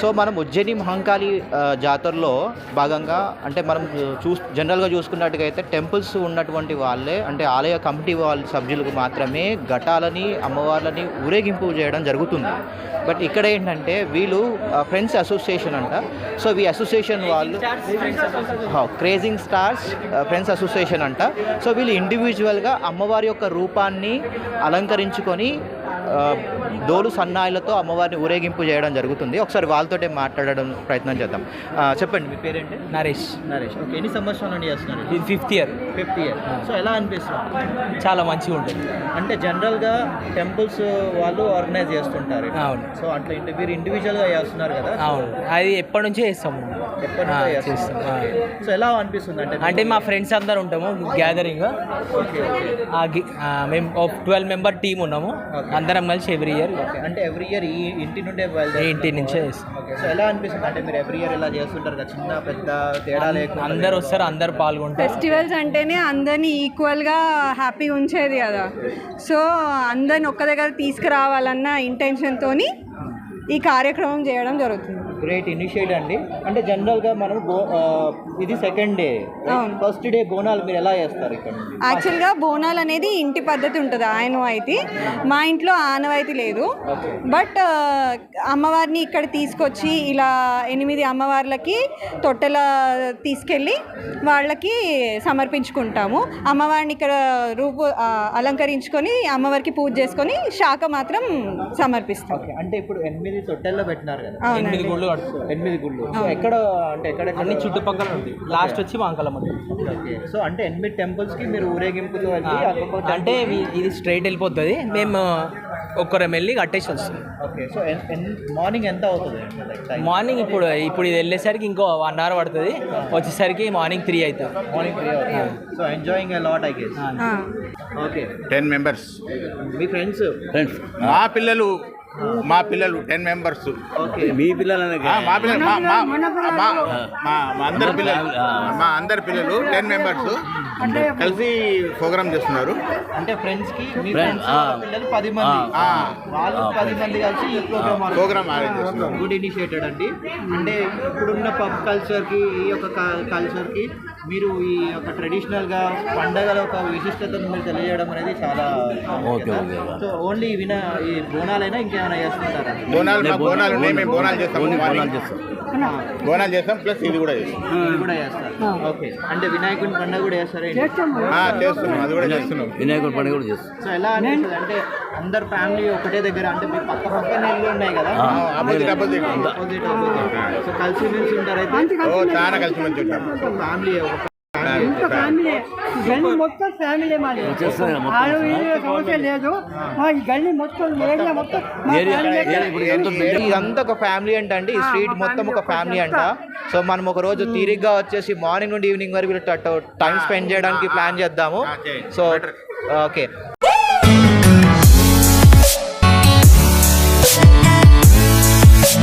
So మనం ఉజ్జయిని మహంకాళి జాతరలో భాగంగా అంటే మనం చూ జనరల్గా చూసుకున్నట్టుగా అయితే టెంపుల్స్ ఉన్నటువంటి వాళ్ళే అంటే ఆలయ కమిటీ వాళ్ళ సభ్యులకు మాత్రమే ఘటాలని అమ్మవార్లని ఊరేగింపు చేయడం జరుగుతుంది. బట్ ఇక్కడ ఏంటంటే వీళ్ళు ఫ్రెండ్స్ అసోసియేషన్ అంట. సో ఈ అసోసియేషన్ వాళ్ళు క్రేజింగ్ స్టార్స్ ఫ్రెండ్స్ అసోసియేషన్ అంట. సో వీళ్ళు ఇండివిజువల్గా అమ్మవారి యొక్క రూపాన్ని అలంకరించుకొని డోలు సన్నాయిలతో అమ్మవారిని ఊరేగింపు చేయడం జరుగుతుంది. ఒకసారి వాళ్ళతోటే మాట్లాడడం ప్రయత్నం చేద్దాం. చెప్పండి మీ పేరేంటి? నరేష్. నరేష్. ఓకే ఎన్ని సంవత్సరాల నుండి చేస్తున్నారు? ఇది fifth year fifth year so ఎలా అనిపిస్తుంది? చాలా మంచిగా ఉంటుంది. అంటే జనరల్గా టెంపుల్స్ వాళ్ళు ఆర్గనైజ్ చేస్తుంటారు. అవును. సో అట్లా ఇంటి మీరు ఇండివిజువల్గా చేస్తున్నారు కదా అవును. అది ఎప్పటి నుంచే చేస్తాము ఎప్పటి నుంచో చేస్తాం. సో ఎలా అనిపిస్తుంది అంటే అంటే మా ఫ్రెండ్స్ అందరు ఉంటాము గ్యాదరింగ్. మేము ట్వెల్వ్ మెంబర్ టీం ఉన్నాము. Okay. అందరం కలిసి ఎవ్రీ ఇయర్ అంటే ఎవ్రీ ఇయర్ ఈ ఇంటి నుండే ఈ బయలుదేరి ఇంటి నుంచే ఓకే సో ఎలా అనిపిస్తుంది? అంటే మీరు ఎవ్రీ ఇయర్ ఇలా చేస్తుంటారు కదా చిన్న పెద్ద తేడా లేకుండా అందరు వస్తారు అందరు పాల్గొంటారు. ఫెస్టివల్స్ అంటేనే అందరినీ ఈక్వల్గా హ్యాపీగా ఉంచేది కదా. సో అందరిని ఒక్క దగ్గర తీసుకురావాలన్న ఇంటెన్షన్తో ఈ కార్యక్రమం చేయడం జరుగుతుంది. గ్రేట్ ఇనిషియేట్ అండి. అంటే జనరల్గా మనం ఇది second day. First day Bonalu మీరు ఎలా చేస్తారు ఇక్కడ యాక్చువల్గా బోనాలు అనేది ఇంటి పద్ధతి ఉంటుంది ఆనవాయితీ మా ఇంట్లో ఆనవాయితీ లేదు. బట్ అమ్మవారిని ఇక్కడ తీసుకొచ్చి ఇలా ఎనిమిది అమ్మవార్లకి తొట్టెల తీసుకెళ్ళి వాళ్ళకి సమర్పించుకుంటాము. అమ్మవారిని ఇక్కడ రూపు అలంకరించుకొని అమ్మవారికి పూజ చేసుకొని శాఖ మాత్రం సమర్పిస్తాం. ఓకే. అంటే ఇప్పుడు ఎనిమిది తొట్టెల్లో పెట్టినారు కదా. అవునండి ఎనిమిది గుళ్ళు. ఎక్కడ అంటే ఎక్కడ అన్ని చుట్టుపక్కల ఉంది లాస్ట్ వచ్చి మాంకలం ఉంది సో అంటే ఎనిమిది temples కి మీరు ఒక్కొక్క అంటే ఇది స్ట్రైట్ వెళ్ళిపోతుంది. మేము ఒక్కరం వెళ్ళి కట్టేసి వస్తాం. ఓకే. సో మార్నింగ్ ఎంత అవుతుంది? మార్నింగ్ ఇప్పుడు ఇప్పుడు ఇది వెళ్ళేసరికి ఇంకో వన్ అవర్ పడుతుంది. వచ్చేసరికి మార్నింగ్ త్రీ అవుతుంది morning three so enjoying lot I guess. Okay ten members me friends మా పిల్లలు మా పిల్లలు టెన్ మెంబర్స్ ఓకే. మీ పిల్లలనే మా పిల్లలు మా అందరి పిల్లలు మా అందరి పిల్లలు టెన్ మెంబర్స్ కలిసి ప్రోగ్రామ్ చేస్తున్నారు. అంటే ఫ్రెండ్స్కి మీ Friends, ఫ్రెండ్స్ ఆ. పిల్లలు పది మంది. ఆ. వాళ్ళు పది మంది కలిసి ఈ ప్రోగ్రామ్ ప్రోగ్రామ్ అరేంజ్ చేస్తున్నారు. గుడ్ ఇనిషియేటెడ్ అండి. అంటే ఇప్పుడున్న పబ్ కల్చర్కి ఈ యొక్క కల్చర్కి మీరు ఈ యొక్క ట్రెడిషనల్గా పండగల యొక్క విశిష్టతను మీరు తెలియజేయడం అనేది చాలా ఓకే, ఓకే. సో ఓన్లీ విన ఈ బోనాలైనా ఇంకేమైనా చేస్తుంటారా బోనాలు మా బోనాలు ఉన్నాయి మేము బోనాలు ఓన్లీ బోనాలు. చేస్తాం బోనాలు చేస్తాం ప్లస్ ఇది కూడా చేస్తాం. ఇది కూడా చేస్తారు. ఓకే. అంటే వినాయకుని పండుగ కూడా చేస్తారా చేస్తున్నాం. అది కూడా చేస్తున్నాం. వినాయకుడి పండుగ కూడా చేస్తాం. సో ఎలా అనిపిస్తుంది? అంటే అందరు ఫ్యామిలీ ఒకటే దగ్గర అంటే మీ పక్క ఇల్లు ఉన్నాయి కదా? ఆపోజిట్ ఆపోజిట్ సో కలిసి మెలిసి ఉంటారు అయితే? ఓ చాలా కలిసి మంచి ఉంటాం. ఫ్యామిలీ ఒక ఫ్యామిలీ. గల్లీ మొత్తం ఫ్యామిలీ మాది. ఆరు సమస్య లేదు. మా ఈ గల్లీ మొత్తం ఏరియా మొత్తం. ఇదంతా ఒక ఫ్యామిలీ అంట అండి ఈ స్ట్రీట్ మొత్తం ఒక ఫ్యామిలీ అంట. సో మనం ఒక రోజు తీరిగ్గా వచ్చేసి మార్నింగ్ నుండి ఈవినింగ్ వరకు టైం స్పెండ్ చేయడానికి ప్లాన్ చేద్దాము. So okay.